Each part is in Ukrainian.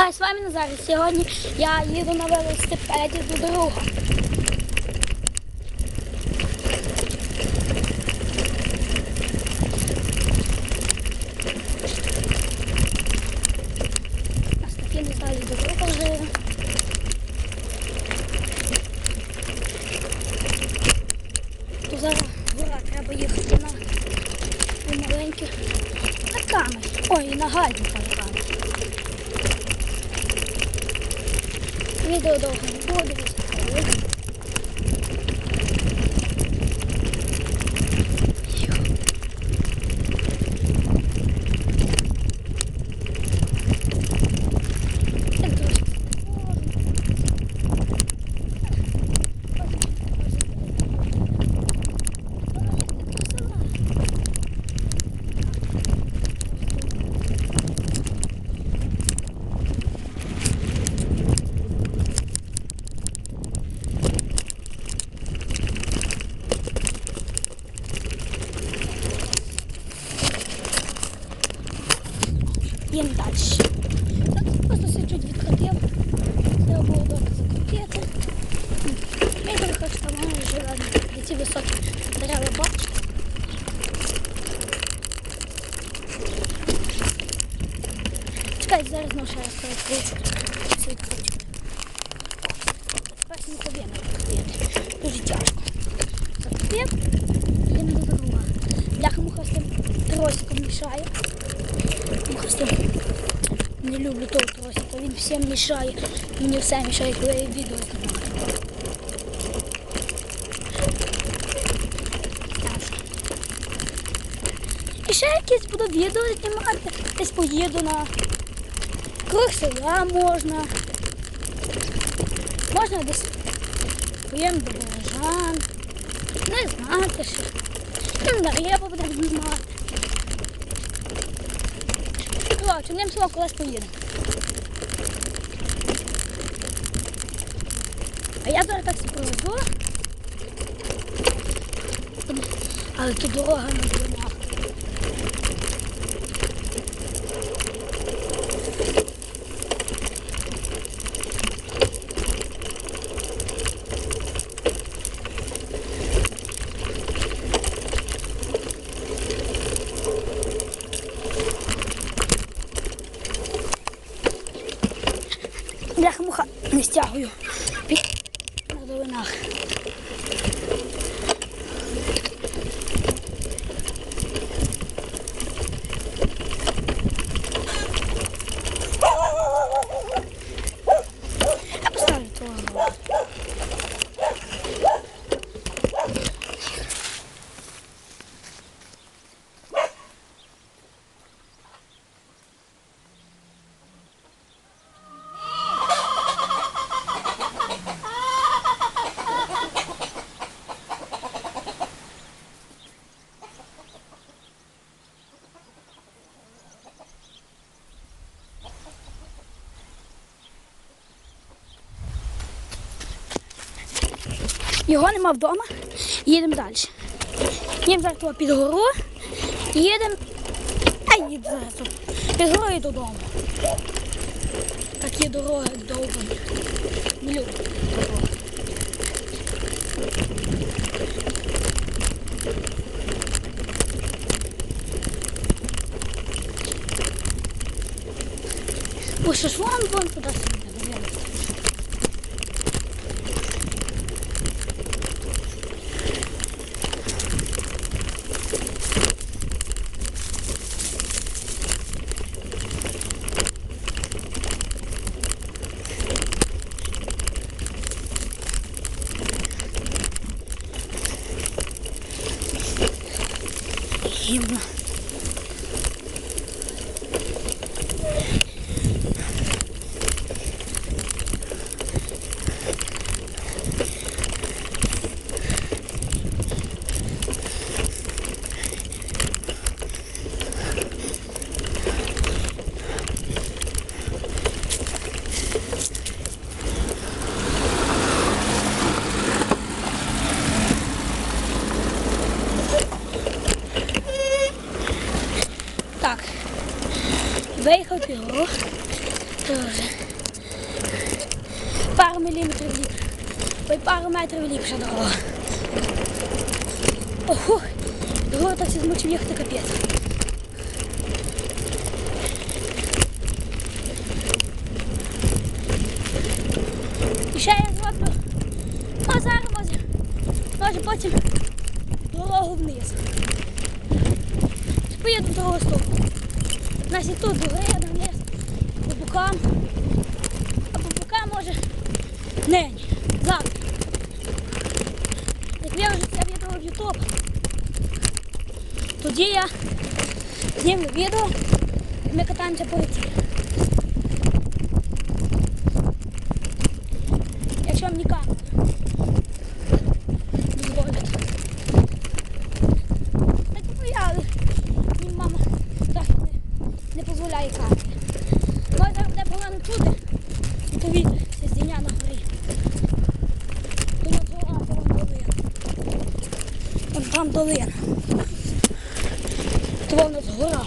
Хай з вами Назар. Сьогодні я їду на велосипеді до друга. У нас такі не знаю до друга вже. То зараз гора треба їхати на, маленьких на. Ой, на гальні камері. Відео довго не буде. дивіться. Так, трошки. Їм далі. Так, просто все чуть відкрутив. Треба було добре закрутити. Я трохи вставаю вже де ці високі дерева бачу. Чекай, зараз відкручу. Все. Тепер не повинно відкрутити. Дуже тяжко. Закрутив. І не до дорога. Бляха муха з тим тросиком мішає. Муха з тим не люблю того тросика, він всім мішає. Мені все мішає, коли я відео знімаю. І ще якесь буду відео знімати. Десь поїду на круг села можна. Можна десь поїм до Бережан. Не знати що. Ну, на рибу будемо знімати. І коротше, ним слово колись поїде. А я зараз так спроведу. Але тут дорога не зима. Бляха муха не стягую. Під на долинах. Я поставлю того. Його нема вдома. Їдемо далі. Їдемо зараз під гору. Їдемо. А їдемо зараз. Під горою додому. Такі дороги. Не люблю. Ой, вон, вон туди сюди. приємно. Гімно. Дуже. Пару міліметрів ліпше. Ой, пару метрів ліпше дорога. Ого, дорога так все змучив їхати капець. І ще я зроблю. А зараз може, може потім дорогу вниз. Поїду в другу сторону. Нас і тут дорога вниз, по бокам. А по бокам може нині, завтра. Як я вже це відео в Ютуб, тоді я знімлю відео ми катаємося по реці. Якщо мені камера дозволить. Так появи. Мені мама трохи не, не дозволяє камери. Може зараз буде погано чути, і то вітер все здійня на горі. На гора, там долина. Там, там долина. То воно згора.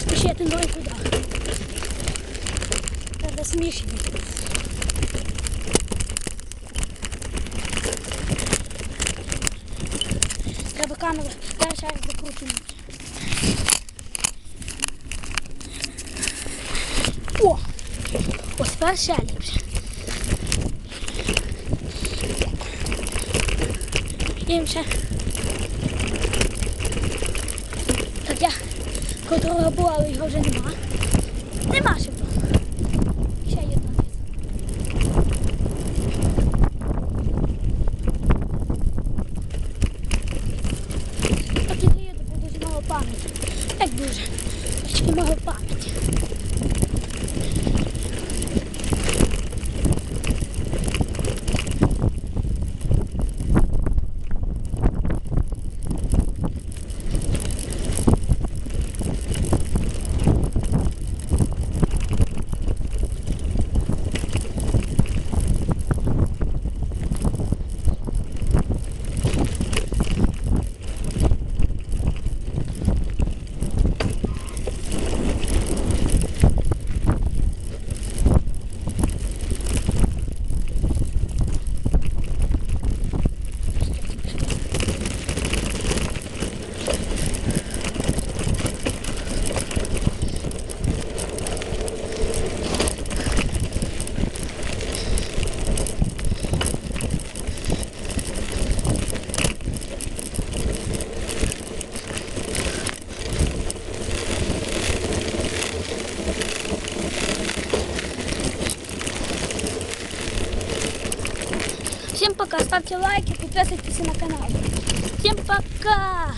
Спішити ноги туди. Треба смішні. Треба камеру перший раз закрутити. О! Ось ще ліпше. Їм ще. Так я котрого була, але його вже нема. Нема ще вдома. Ще є одна. Так і бо дуже мало пам'яті. Як дуже. Трошки мало пам'яті. ставьте лайки, подписывайтесь на канал. Всем пока!